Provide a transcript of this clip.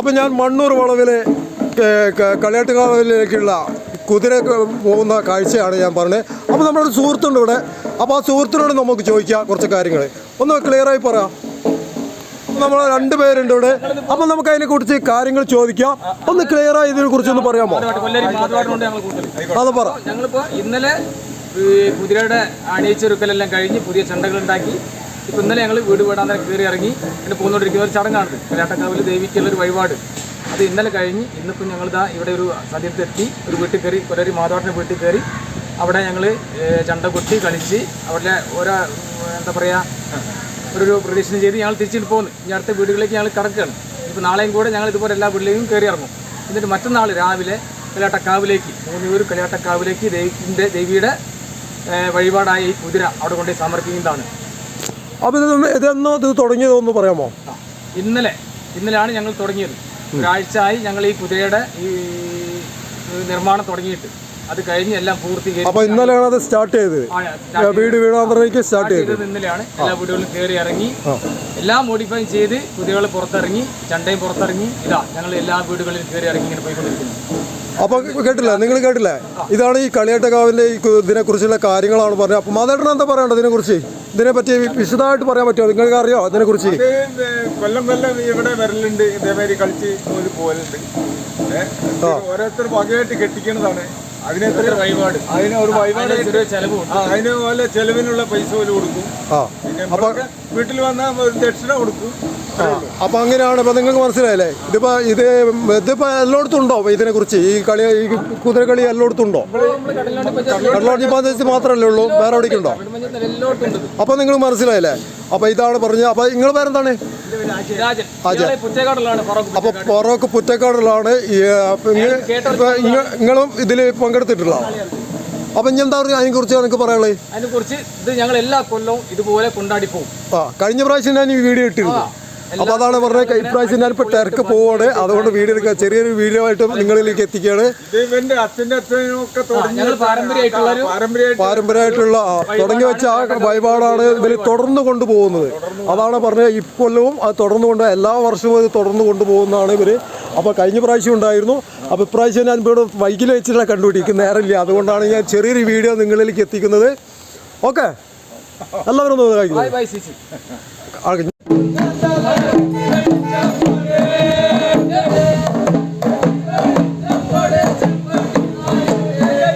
അപ്പം ഞാൻ മണ്ണൂർ വളവിലെ കളിയാട്ടുകാവിലേക്കുള്ള കുതിര പോകുന്ന കാഴ്ചയാണ് ഞാൻ പറഞ്ഞത്. അപ്പോൾ നമ്മുടെ സുഹൃത്തുണ്ട് ഇവിടെ. അപ്പോൾ ആ സുഹൃത്തിനോട് നമുക്ക് ചോദിക്കാം കുറച്ച് കാര്യങ്ങൾ ഒന്ന് ക്ലിയറായി പറയാം നമ്മൾ രണ്ട് പേരുണ്ട് ഇവിടെ. അപ്പം നമുക്ക് അതിനെക്കുറിച്ച് കാര്യങ്ങൾ ചോദിക്കാം. ഒന്ന് ക്ലിയറായി ഇതിനെ കുറിച്ച് ഒന്ന് പറയാമോ? അത് പറ. ഞങ്ങളിപ്പോൾ ഇന്നലെ കുതിരയുടെ അണിയിച്ചൊരുക്കലെല്ലാം കഴിഞ്ഞ് പുതിയ ചണ്ടകൾ ഉണ്ടാക്കി ഇപ്പം ഇന്നലെ ഞങ്ങൾ വീട് വീടാന്തരം കയറി ഇറങ്ങി ഇങ്ങനെ പോകുന്നോണ്ടിരിക്കുന്ന ഒരു ചടങ്ങാണ് കരാട്ടക്കാവിൽ ദേവിക്കുള്ള ഒരു വഴിപാട്. അത് ഇന്നലെ കഴിഞ്ഞ് ഇന്നിപ്പം ഞങ്ങളിതാ ഇവിടെ ഒരു സദ്യത്തെത്തി ഒരു വീട്ടിൽ കയറി ഒരു മാധവാട്ടിന്റെ വീട്ടിൽ കയറി. അവിടെ ഞങ്ങൾ ചണ്ട കൊട്ടി കളിച്ച് അവിടെ ഓരോ എന്താ പറയുക ഒരു പ്രദക്ഷിണം ചെയ്ത് ഞങ്ങൾ തിരിച്ചിട്ട് പോകുന്നു ഇനി അടുത്ത വീടുകളിലേക്ക് ഞങ്ങൾ കടക്കുകയാണ്. ഇപ്പോൾ നാളെയും കൂടെ ഞങ്ങൾ ഇതുപോലെ എല്ലാ വീട്ടിലേക്കും കയറി ഇറങ്ങും. എന്നിട്ട് മറ്റന്നാൾ രാവിലെ കളിയാട്ടക്കാവിലേക്ക് മൂന്നൂർ കളിയാട്ടക്കാവിലേക്ക് ദേവിന്റെ ദേവിയുടെ വഴിപാടായ കുതിര അവിടെ കൊണ്ടുപോയി സമർപ്പിക്കുന്നതാണ്. അപ്പം ഇത് ഇതെന്നോ ഇത് തുടങ്ങിയതൊന്ന് പറയാമോ? ഇന്നലെ ഇന്നലെയാണ് ഞങ്ങൾ തുടങ്ങിയത്. ഒരാഴ്ചയായി ഞങ്ങൾ ഈ കുതിരയുടെ ഈ നിർമ്മാണം തുടങ്ങിയിട്ട്. അത് കഴിഞ്ഞ് എല്ലാം പൂർത്തീകരിച്ചു അപ്പോൾ ഇന്നലെയാണ് അത് സ്റ്റാർട്ട് ചെയ്തത്. വീട് വീടാന്തരയ്ക്ക് സ്റ്റാർട്ട് ചെയ്തത്. ചെയ്തത് ഇന്നലെയാണ്. എല്ലാ വീടുകളിലും കയറി ഇറങ്ങി. എല്ലാം മോഡിഫൈ ചെയ്ത് കുതിരകൾ പുറത്തിറങ്ങി ചണ്ടയും പുറത്തിറങ്ങി. ഇതാ ഞങ്ങൾ എല്ലാ വീടുകളിലും കയറി ഇറങ്ങി ഇങ്ങനെ പോയിക്കൊണ്ടിരിക്കുന്നു. അപ്പൊ കേട്ടില്ല? നിങ്ങൾ കേട്ടില്ലേ? ഇതാണ് ഈ കളിയാട്ടക്കാവിന്റെ ഈ ഇതിനെക്കുറിച്ചുള്ള കാര്യങ്ങളാണ് പറഞ്ഞത്. അപ്പൊ മാതാട്ടൻ എന്താ പറയണ്ടത് ഇതിനെക്കുറിച്ച്? ഇതിനെപ്പറ്റി വിശദമായിട്ട് പറയാൻ പറ്റുമോ? നിങ്ങൾക്ക് അറിയോ അതിനെക്കുറിച്ച് കൊല്ലം കൊല്ലം ഇവിടെ വരലുണ്ട്. ഇതേമാതിരി കളിച്ച് പോലുണ്ട് ഓരോരുത്തർ ഭാഗ്യമായിട്ട് കെട്ടിക്കുന്നതാണ്. അതിന് എത്ര വഴിപാട്? അതിന് ഒരു വഴിപാട് അതിന് പോലെ ചെലവിനുള്ള പൈസ പോലെ കൊടുക്കും. പിന്നെ വീട്ടിൽ വന്നാൽ ഒരു ദക്ഷിണ കൊടുക്കും. അപ്പൊ അങ്ങനെയാണ് ഇപ്പൊ നിങ്ങൾക്ക് മനസ്സിലായല്ലേ? ഇതിപ്പോ ഇത് ഇതിപ്പോ എല്ലായിടത്തും ഉണ്ടോ ഇതിനെ കുറിച്ച് ഈ കളി ഈ കുതിരക്കളി എല്ലായിടത്തും ഉണ്ടോ? കടലോടി പഞ്ചായത്ത് മാത്രമല്ലേ ഉള്ളൂ. വേറെ എവിടേക്കുണ്ടോ അപ്പൊ നിങ്ങൾ മനസ്സിലായല്ലേ? അപ്പൊ ഇതാണ് പറഞ്ഞത് അപ്പൊ നിങ്ങൾ പേരെന്താണ്? രാജൻ. ഞങ്ങളെ പുറ്റേക്കാടുള്ളതാണ് ഫറോക്ക് അപ്പൊ പൊറോക്ക് പുറ്റക്കാടിലാണ് നിങ്ങളും ഇതിൽ പങ്കെടുത്തിട്ടുള്ള അപ്പൊ ഇനി എന്താ പറയുക അതിനെ കുറിച്ച് എനിക്ക് പറയാനുള്ളത്? അതിനെ കുറിച്ച് ഇത് ഞങ്ങൾ എല്ലാ കൊല്ലവും ഇതുപോലെ കൊണ്ടാടി പോകും ആ കഴിഞ്ഞ പ്രാവശ്യം ഞാൻ ഈ വീഡിയോ ഇട്ടിരുന്നു. അപ്പൊ അതാണ് പറഞ്ഞത് ഇപ്രാവശ്യം ഞാനിപ്പോൾ തിരക്ക് പോവാണ്. അതുകൊണ്ട് വീഡിയോ എടുക്കുക ചെറിയൊരു വീഡിയോ ആയിട്ട് നിങ്ങളിലേക്ക് എത്തിക്കുകയാണ് പാരമ്പര്യമായിട്ടുള്ള തുടങ്ങി വെച്ച ആ വഴിപാടാണ് ഇവർ തുടർന്ന് കൊണ്ടുപോകുന്നത്. അതാണ് പറഞ്ഞത്. ഇക്കൊല്ലവും അത് തുടർന്നു കൊണ്ട് എല്ലാ വർഷവും അത് തുടർന്നു കൊണ്ടുപോകുന്നതാണ് ഇവർ. അപ്പോൾ കഴിഞ്ഞ പ്രാവശ്യം ഉണ്ടായിരുന്നു. അപ്പോൾ ഇപ്രാവശ്യം ഞാൻ ഇവിടെ വൈകിൽ വെച്ചിട്ടാണ് കണ്ടുപിടിക്കുന്നത്. നേരമില്ല. അതുകൊണ്ടാണ് ഞാൻ ചെറിയൊരു വീഡിയോ നിങ്ങളിലേക്ക് എത്തിക്കുന്നത്. ഓക്കെ. എല്ലാവരും ഒന്ന് കഴിക്കുന്നു 감사합니다.